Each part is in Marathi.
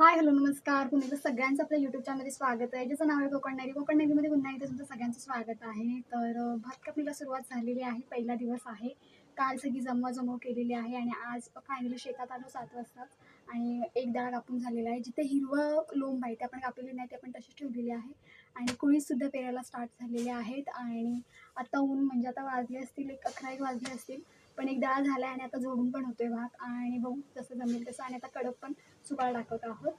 हाय हॅलो नमस्कार. पुन्हा सगळ्यांचं आपल्या यूट्यूब चॅनलमध्ये स्वागत आहे. ज्याचं नाव आहे कोकण नारी पुन्हा एकदा तुमचं सगळ्यांचं स्वागत आहे. तर भात कापणीला सुरुवात झालेली आहे. पहिला दिवस आहे. काल सगळी जमवाजमव केलेली आहे आणि आज फायनली शेतात आलो सात वाजता आणि एक डाळ कापून झालेला आहे. जिथे हिरवं लोंब आहे ते आपण कापलेली नाही ते आपण तशीच ठेवलेली आहे. आणि कुळीसुद्धा पेरायला स्टार्ट झालेले आहेत. आणि आता ऊन म्हणजे आता वाजले असतील एक अकरा एक वाजले असतील. पण एक डाळ झाला आहे आणि आता जोडून पण होतोय भात. आणि बघू जसं जमेल तसं आणि आता कडक पण सुकाळ टाकत आहोत.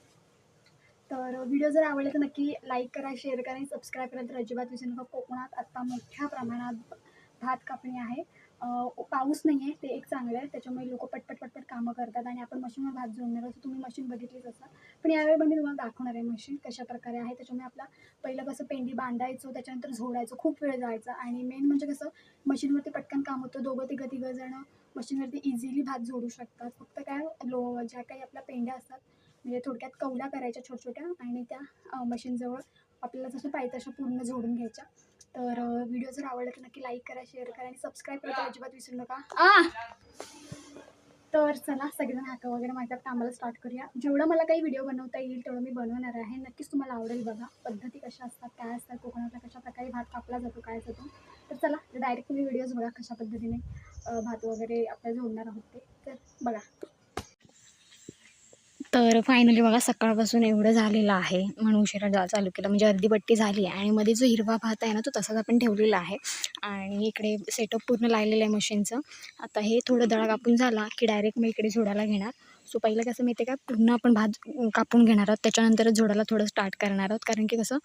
तर व्हिडिओ जर आवडला तर नक्की लाईक करा शेअर करा आणि सबस्क्राईब करा तर अजिबात विसरू नका. कोकणात आत्ता मोठ्या प्रमाणात भात कापणी आहे. पाऊस नाही आहे ते एक चांगलं आहे. त्याच्यामुळे लोक पटपट पटपट कामं करतात आणि आपण मशीनवर भात जोडणार असं तुम्ही मशीन बघितलीच असाल. पण यावेळी पण मी तुम्हाला दाखवणार आहे मशीन कशा प्रकारे आहे. त्याच्यामुळे आपला पहिलं कसं पेंडी बांधायचो त्याच्यानंतर झोडायचो खूप वेळ जायचा. आणि मेन म्हणजे कसं मशीनवरती पटकन काम होतं. दोघं तिघं तिघं जणं मशीनवरती इझिली भात जोडू शकतात. फक्त काय लो ज्या काही आपल्या पेंड्या असतात म्हणजे थोडक्यात कवल्या करायच्या छोट्या छोट्या आणि त्या मशीनजवळ आपल्याला जसं पाहिजे तशा पूर्ण जोडून घ्यायच्या. तर व्हिडिओ जर आवडला तर नक्की लाईक करा शेअर करा आणि सबस्क्राईब करायला अजिबात विसरू नका. तर चला सगळेजण हाका वगैरे माझ्या कामाला स्टार्ट करूया. जेवढं मला काही व्हिडिओ बनवता येईल तेवढं मी बनवणार आहे. नक्कीच तुम्हाला आवडेल बघा. पद्धती कशा असतात काय असतात कोकणातला कशा प्रकारे भात कापला जातो काय जातो. तर चला डायरेक्ट तुम्ही व्हिडिओज बघा कशा पद्धतीने भात वगैरे आपल्या जोडणार आहोत ते तर बघा तर फायनली बघा सकाळपासून एवढं झालेलं आहे. म्हणून उशिरा जा चालू केलं. म्हणजे अर्धी पट्टी झाली आहे. आणि मध्ये जो हिरवा भात आहे ना तो तसाच आपण ठेवलेला आहे. आणि इकडे सेटअप पूर्ण लागलेलं आहे मशीनचं आता हे थोडं दळा कापून झाला की डायरेक्ट मी इकडे झोडायला घेणार. सो पहिलं कसं माहिती आहे का? पूर्ण आपण भात कापून घेणार आहोत. त्याच्यानंतरच झोडायला थोडं स्टार्ट करणार आहोत. कारण की कसं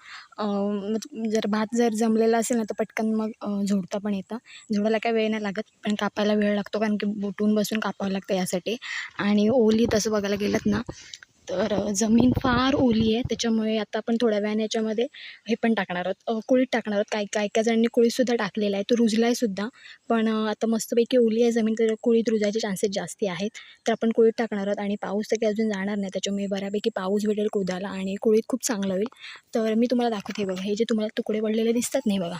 जर भात जर जमलेला असेल ना तर पटकन मग झोडता पण येतं. झोडायला काय वेळ नाही लागत पण कापायला वेळ लागतो. कारण की बुटून बसून कापावं लागतं यासाठी. आणि ओली तसं बघायला गेलं ना तर जमीन फार ओली आहे. त्याच्यामुळे आता आपण थोड्या वेळाने याच्यामध्ये हे पण टाकणार आहोत. कुळीत टाकणार आहोत. काही काही काही जणांनी कुळीतसुद्धा टाकलेला आहे. तो रुजला आहे सुद्धा. पण आता मस्तपैकी ओली आहे जमीन. तर कुळीत रुजायचे चान्सेस जास्ती आहेत. तर आपण कुळीत टाकणार आहोत आणि पाऊस तर काही अजून जाणार नाही. त्याच्यामुळे बऱ्यापैकी पाऊस भेटेल कोदाला आणि कुळीत खूप चांगलं होईल. तर मी तुम्हाला दाखवते बघा. हे जे तुम्हाला तुकडे पडलेले दिसतात नाही बघा.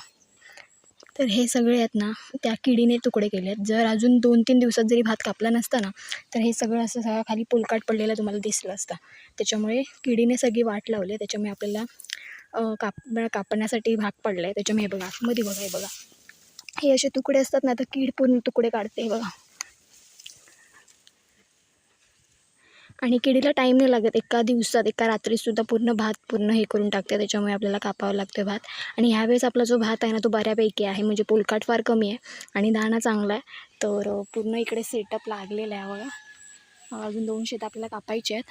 तर हे सगळे आहेत ना त्या किडीने तुकडे केले आहेत. जर अजून दोन तीन दिवसात जरी भात कापला नसता ना तर हे सगळं असं सगळं खाली पोलकाट पडलेलं तुम्हाला दिसलं असतं. त्याच्यामुळे किडीने सगळी वाट लावली आहे. त्याच्यामुळे आपल्याला काप कापण्यासाठी भाग पडला आहे त्याच्यामुळे हे बघा मध्ये बघा हे बघा. हे असे तुकडे असतात ना तर कीड पूर्ण तुकडे काढते हे बघा. आणि किडीला टाईम नाही लागत. एका दिवसात एका रात्रीसुद्धा पूर्ण भात पूर्ण हे करून टाकते. त्याच्यामुळे आपल्याला कापावं लागतं भात. आणि ह्यावेळेस आपला जो भात आहे ना तो बऱ्यापैकी आहे. म्हणजे पोलकाट फार कमी आहे. आणि दाणा चांगला आहे. तर पूर्ण इकडे सेटअप लागलेला आहे बघा. अजून दोन शेत आपल्याला कापायचे आहेत.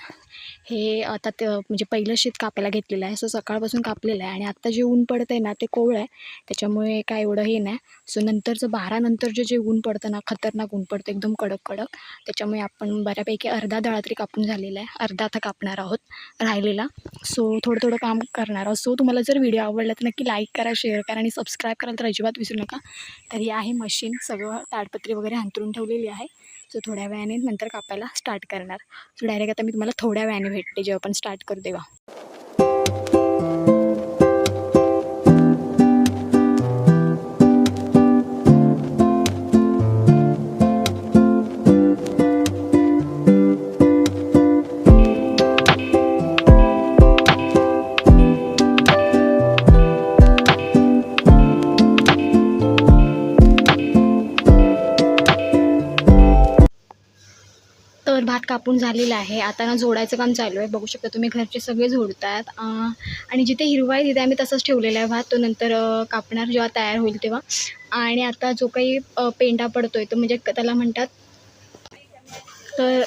हे आता ते म्हणजे पहिलं शेत कापायला घेतलेलं आहे. सो सकाळपासून कापलेलं आहे. आणि आत्ता जे ऊन पडतं आहे ना ते कोवळं आहे. त्याच्यामुळे काय एवढं हे नाही. सो नंतरचं बारा जे जे ऊन पडतं ना खतरनाक ऊन पडतं. एकदम कडक कडक. त्याच्यामुळे आपण बऱ्यापैकी अर्धा दळा तरी कापून झालेला आहे. अर्धा आता कापणार आहोत राहिलेला. सो थोडं थोडं काम करणार आहोत. सो तुम्हाला जर व्हिडिओ आवडला तर नक्की लाईक करा शेअर करा आणि सबस्क्राईब करा तर अजिबात विसरू नका. तर ही आहे मशीन सगळं ताडपत्री वगैरे अंतरून ठेवलेली आहे. सो थोड्या वेळाने नंतर कापायला स्टार्ट करणार. सो डायरेक्ट आता मी तुम्हाला थोड्या वेळाने भेटते जेव्हा आपण स्टार्ट करू तेव्हा. कापून झालेला आहे. आता ना जोडायचं काम चालू आहे. बघू शकता तुम्ही घरचे सगळे जोडतात. आणि जिथे हिरवा आहे तिथे आम्ही तसंच ठेवलेला आहे. भात तो नंतर कापणार जेव्हा तयार होईल तेव्हा. आणि आता जो काही पेंडा पडतो आहे तो म्हणजे क- त्याला म्हणतात तर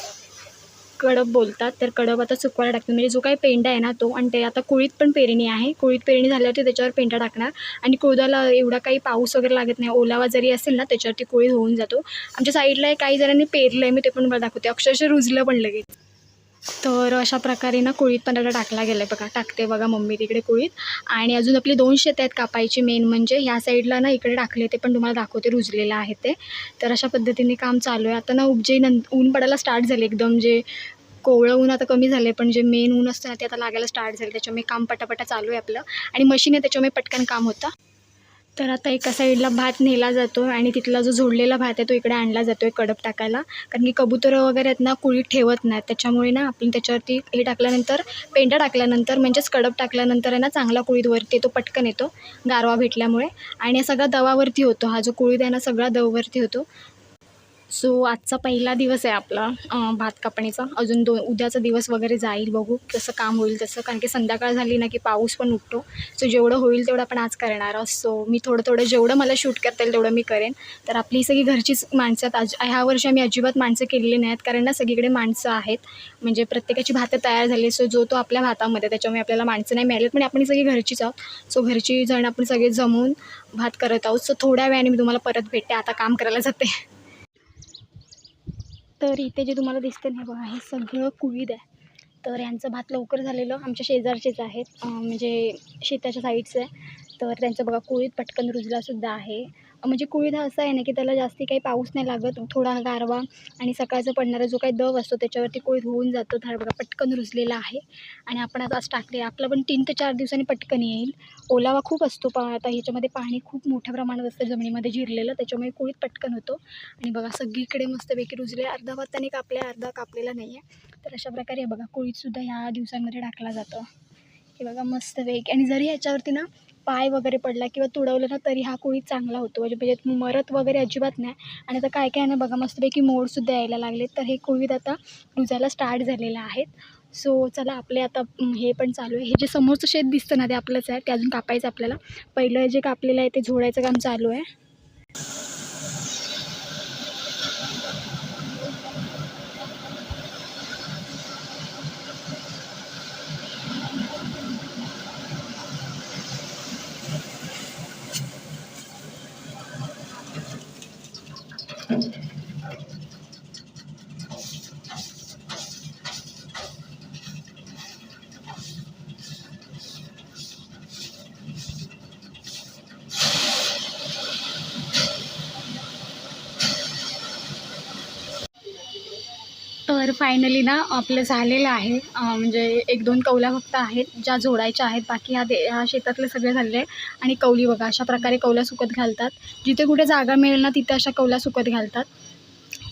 कडप बोलतात तर कडप आता सुकवायला टाकतो म्हणजे जो काही पेंडा आहे ना तो आणि ते आता कुळीत पण पेरणी आहे. कुळीत पेरणी झाल्यावरती त्याच्यावर पेंडा टाकणार. आणि कुळदाला एवढा काही पाऊस वगैरे लागत नाही. ओलावा जरी असेल ना त्याच्यावरती कुळीत होऊन जातो. आमच्या साईडला काही जणांनी पेरलं आहे मी ते पण मला दाखवते. अक्षरशः रुजलं पण लगेच. तर अशा प्रकारे ना कुळीत पण त्याला टाकला गेला आहे बघा. टाकते बघा मम्मी तिकडे कुळीत. आणि अजून आपली दोन शेत आहेत कापायची मेन म्हणजे. ह्या साईडला ना इकडे टाकले ते पण तुम्हाला दाखवते रुजलेलं आहे ते. तर अशा पद्धतीने काम चालू आहे. आता ना उपजे नं ऊन पडायला स्टार्ट झाले एकदम जे कोवळं ऊन आता कमी झालं आहे पण जे मेन ऊन असतं ना ते आता लागायला स्टार्ट झालं त्याच्यामुळे काम पटापटा चालू आहे आपलं. आणि मशीन आहे त्याच्यामुळे पटकन काम होतं. तर आता एका साईडला भात नेला जातो आणि तिथला जो जोडलेला भात आहे तो इकडे आणला जातो आहे कडप टाकायला. कारण की कबुतरं वगैरे आहेत ना कुळीत ठेवत नाहीत. त्याच्यामुळे ना आपण त्याच्यावरती हे टाकल्यानंतर पेंडा टाकल्यानंतर म्हणजेच कडप टाकल्यानंतर आहे ना चांगला कुळीदवरती तो येतो पटकन येतो गारवा भेटल्यामुळे. आणि हा सगळा दवावरती होतो. हा जो कुळीत आहे ना सगळा दववरती होतो. सो आजचा पहिला दिवस आहे आपला भात कापणीचा. अजून दोन उद्याचा दिवस वगैरे जाईल बघू कसं काम होईल तसं. कारण की संध्याकाळ झाली ना की पाऊस पण उठतो. सो जेवढं होईल तेवढं आपण आज करणार आहोत. सो मी थोडं थोडं जेवढं मला शूट करता येईल तेवढं मी करेन. तर आपली सगळी घरचीच माणसं आहेत. आज ह्या वर्षी आम्ही अजिबात माणसं केलेली नाही आहेत कारण ना सगळीकडे माणसं आहेत. म्हणजे प्रत्येकाची भातं तयार झाली. सो जो तो आपल्या भातामध्ये त्याच्यामुळे आपल्याला माणसं नाही मिळाली पण आपण सगळी घरचीच आहोत. सो घरची जण आपण सगळे जमून भात करत आहोत. सो थोड्या वेळाने मी तुम्हाला परत भेटते. आता काम करायला जाते. तर इथे जे तुम्हाला दिसते ना बघा हे सगळं कुळीद आहे. तर यांचं भात लवकर झालेलं आमच्या शेजारचेच आहेत. म्हणजे शेताच्या साईडचं आहे. तर त्यांचं बघा कुळीद पटकन रुजलासुद्धा आहे. म्हणजे कुळीद हा असा आहे ना की त्याला जास्ती काही पाऊस नाही लागत थोडा गारवा आणि सकाळचा पडणारा जो काही दव असतो त्याच्यावरती कुळीद होऊन जातो तर बघा पटकन रुजलेला आहे. आणि आपण आता आज टाकले आपलं पण तीन ते चार दिवसांनी पटकन येईल. ओलावा खूप असतो पा आता ह्याच्यामध्ये पाणी खूप मोठ्या प्रमाणात असतं जमिनीमध्ये जिरलेलं त्याच्यामुळे कुळीत पटकन होतो. आणि बघा सगळीकडे मस्तपैकी रुजले अर्धा भात त्याने कापले अर्धा कापलेला नाही आहे. तर अशा प्रकारे बघा कुळीतसुद्धा ह्या दिवसांमध्ये टाकला जातो. हे बघा मस्त वेग आणि जरी ह्याच्यावरती ना पाय वगैरे पडला किंवा तुडवलं ना तरी हा कुळी चांगला होतो. म्हणजे म्हणजे मरत वगैरे अजिबात नाही. आणि आता काय काय आहे ना बघा मस्तपैकी मोडसुद्धा यायला लागले तर हे कुळीत आता रुजायला स्टार्ट झालेलं आहेत. सो चला आपले आता हे पण चालू आहे. हे जे समोरचं शेत दिसतं ना ते आपलंच आहे. ते अजून कापायचं आपल्याला. पहिलं जे कापलेलं आहे ते झोडायचं काम चालू आहे. फायनली ना आपलं झालेलं आहे. म्हणजे एक दोन कौल्या फक्त आहेत ज्या जोडायच्या आहेत. बाकी ह्या दे ह्या शेतातले सगळे झालेले आहे आणि कौली बघा अशा प्रकारे कौल्या सुकत घालतात. जिथे कुठे जागा मिळेल ना तिथे अशा कौल्या सुकत घालतात.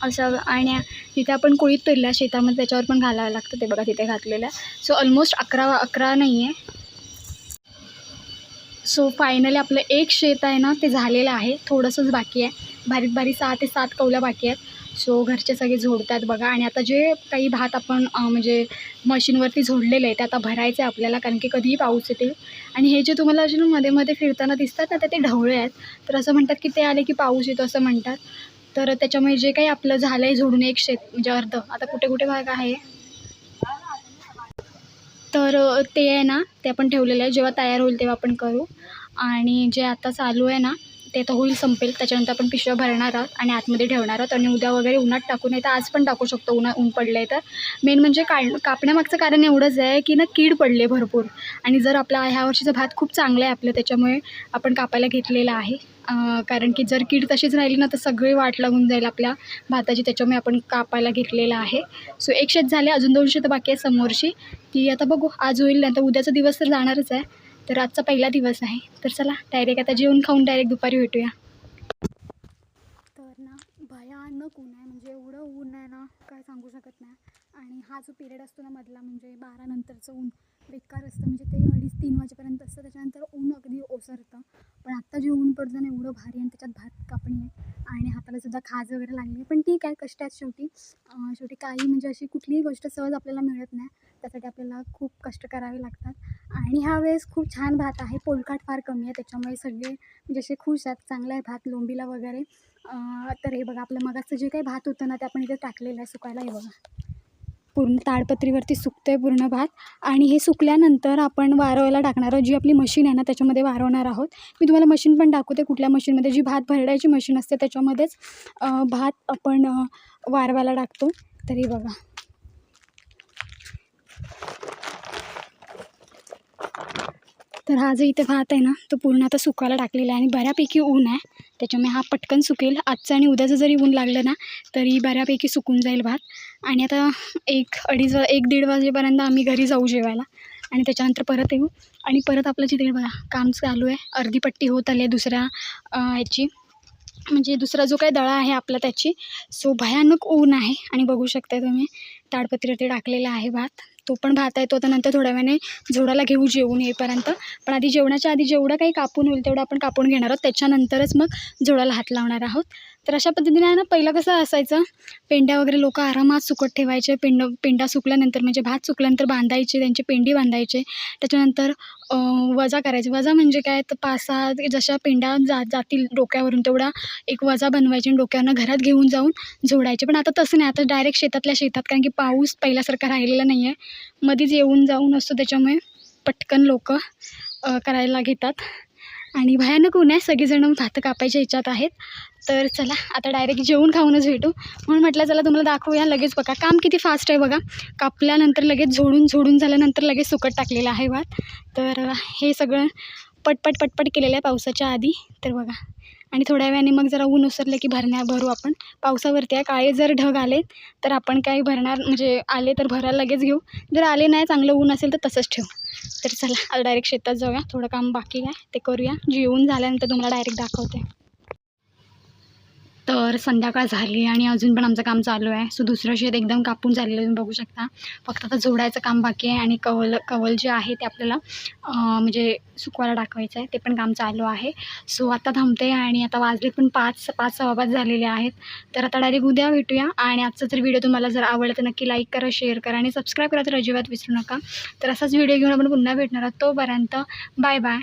असं आणि तिथे आपण कोळीत पेरल्या शेतामध्ये त्याच्यावर पण घालावं लागतं ते बघा तिथे घातलेलं आहे सो ऑलमोस्ट अकरा अकरा नाही आहे. सो फायनली आपलं एक शेत आहे ना ते झालेलं आहे. थोडंसंच बाकी आहे. बारीक बारीक सहा ते सात कौल्या बाकी आहेत. सो घरचे सगळे झोडतात बघा. आणि आता जे काही भात आपण म्हणजे मशीनवरती झोडलेलं आहे ते आता भरायचं आहे आपल्याला कारण की कधीही पाऊस येतील आणि हे जे तुम्हाला अजून मध्ये मध्ये फिरताना दिसतात ना तर ते ढवळे आहेत. तर असं म्हणतात की ते आले की पाऊस येतो असं म्हणतात. तर त्याच्यामुळे जे काही आपलं झालं आहे झोडून एक शेत म्हणजे अर्ध. आता कुठे कुठे भाग आहे? तर ते आहे ना ते आपण ठेवलेलं आहे. जेव्हा तयार होईल तेव्हा आपण करू. आणि जे आता चालू आहे ना ते आता होईल संपेल. त्याच्यानंतर आपण पिशव्या भरणार आहोत आणि आतमध्ये ठेवणार आहोत आणि उद्या वगैरे उन्हात टाकू नाही तर आज पण टाकू शकतो उन्हा ऊन पडलं आहे तर. मेन म्हणजे काढ कापण्यामागचं कारण एवढंच आहे की ना कीड पडले भरपूर. आणि जर आपला ह्या वर्षीचा भात खूप चांगला आहे आपलं त्याच्यामुळे आपण कापायला घेतलेला आहे. कारण की जर कीड तशीच राहिली ना तर सगळी वाट लागून जाईल आपल्या भाताची. त्याच्यामुळे आपण कापायला घेतलेला आहे. सो एक शेत झाले अजून दोन शेत बाकी आहे समोरची. ती आता बघू आज होईल नाही तर उद्याचा दिवस तर जाणारच आहे. तर आजचा पहिला दिवस आहे. तर चला डायरेक्ट आता जेवण खाऊन डायरेक्ट दुपारी भेटूया. तर ना भयानक ऊन आहे. म्हणजे एवढं ऊन आहे ना काय सांगू शकत नाही. आणि हा जो पिरियड असतो ना मधला म्हणजे बारा नंतरचं ऊन बेकार असतं. म्हणजे ते अडीच तीन वाजेपर्यंत असतं. त्याच्यानंतर ऊन अगदी ओसरतं. पण आत्ता जे ऊन पडतं ना एवढं भारी आणि त्याच्यात भात कापणी आहे. आणि हाताला सुद्धा खाज वगैरे लागली आहे. पण ठीक आहे कष्ट आहेत शेवटी. शेवटी काही म्हणजे अशी कुठलीही गोष्ट सहज आपल्याला मिळत नाही. त्यासाठी आपल्याला खूप कष्ट करावे लागतात. आणि ह्या वेळेस खूप छान भात आहे. पोलकाट फार कमी आहे. त्याच्यामुळे सगळे म्हणजे असे खुश आहेत. चांगला आहे भात लोंबीला वगैरे. तर हे बघा आपलं मगाचं जे काही भात होतं ना ते आपण इथे टाकलेलं आहे. सुकायला हे बघा. पूर्ण ताडपत्रीवरती सुकतं आहे पूर्ण भात. आणि हे सुकल्यानंतर आपण वारवायला टाकणार आहोत. जी आपली मशीन आहे ना त्याच्यामध्ये वारवणार आहोत. मी तुम्हाला मशीन पण दाखवते कुठल्या मशीनमध्ये जी भात भरडायची मशीन असते त्याच्यामध्येच भात आपण वारवायला टाकतो. तरी बघा. तर हा जो इथे भात आहे ना तो पूर्ण आता सुकायला टाकलेला आहे आणि बऱ्यापैकी ऊन आहे. त्याच्यामुळे हा पटकन सुकेल. आजचं आणि उद्याचं जरी ऊन लागलं ना तरी बऱ्यापैकी सुकून जाईल भात. आणि आता एक अडीच वा एक दीड वाजेपर्यंत आम्ही घरी जाऊ जेवायला. आणि त्याच्यानंतर परत येऊ. आणि परत आपलं जिथे बघा काम चालू आहे. अर्धी पट्टी होत आली आहे दुसऱ्या ह्याची म्हणजे दुसरा जो काही दळा आहे आपला त्याची. सो भयानक ऊन आहे. आणि बघू शकताय तुम्ही ताडपत्रीवरती टाकलेला आहे भात. तो पण भात आहे तो आता नंतर थोड्या वेळाने झोडाला घेऊ जेवून येईपर्यंत. पण आधी जेवणाच्या आधी जेवढं काही कापून होईल तेवढं आपण कापून घेणार आहोत. त्याच्यानंतरच मग झोडाला हात लावणार आहोत. तर अशा पद्धतीने आहे ना पहिलं कसं असायचं पेंड्या वगैरे लोक आरामात सुकत ठेवायचे. पेंड पेंडा सुकल्यानंतर म्हणजे भात सुकल्यानंतर बांधायचे त्यांची पेंडी बांधायचे. त्याच्यानंतर वजा करायचे. वजा म्हणजे काय? तर पाच सहा जशा पेंड्या जा जातील डोक्यावरून तेवढा एक वजा बनवायची आणि डोक्यावरनं घरात घेऊन जाऊन जोडायचे. पण आता तसं नाही. आता डायरेक्ट शेतातल्या शेतात कारण की पाऊस पहिल्यासारखा राहिलेला नाही आहे मध्येच येऊन जाऊन असतो त्याच्यामुळे पटकन लोक करायला घेतात. आणि भयानक ऊन आहे सगळेजण भात कापायच्या ह्याच्यात आहेत. तर चला आता डायरेक्ट जेवून खाऊनच भेटू. म्हणून म्हटलं चला तुम्हाला दाखवूया लगेच बघा. काम किती फास्ट आहे बघा. कापल्यानंतर लगेच झोडून झोडून झाल्यानंतर लगेच सुकट टाकलेलं आहे भात. तर हे सगळं पटपट पटपट केलेलं आहे पावसाच्या आधी. तर बघा. आणि थोड्या वेळाने मग जरा ऊन उसरलं की भरण्या भरू आपण. पावसावरती आहे. काळे जर ढग आले तर आपण काही भरणार म्हणजे आले तर भरायला लगेच घेऊ. जर आले नाही चांगलं ऊन असेल तर तसंच ठेवू. तर चला आता डायरेक्ट शेतात जाऊया. थोडं काम बाकी आहे. ते करूया. जेवून झाल्यानंतर तुम्हाला डायरेक्ट दाखवते. तर संध्याकाळ झाली आणि अजून पण आमचं काम चालू आहे. सो दुसरं शेत एकदम कापून झालेलं तुम्ही बघू शकता. फक्त आता जोडायचं काम बाकी आहे आणि कवल कवल जे आहे ते आपल्याला म्हणजे सुकवायला टाकवायचं आहे ते पण काम चालू आहे. सो आता थांबते आणि आता वाजले पण पाच पाच सव्वा पाच झालेले आहेत. तर आता डायरेक्ट उद्या भेटूया आणि आजचा जर व्हिडिओ तुम्हाला जर आवडला तर नक्की लाईक करा शेअर करा आणि सबस्क्राईब करा तर अजिबात विसरू नका. तर असाच व्हिडिओ घेऊन आपण पुन्हा भेटणार आहोत. तोपर्यंत बाय बाय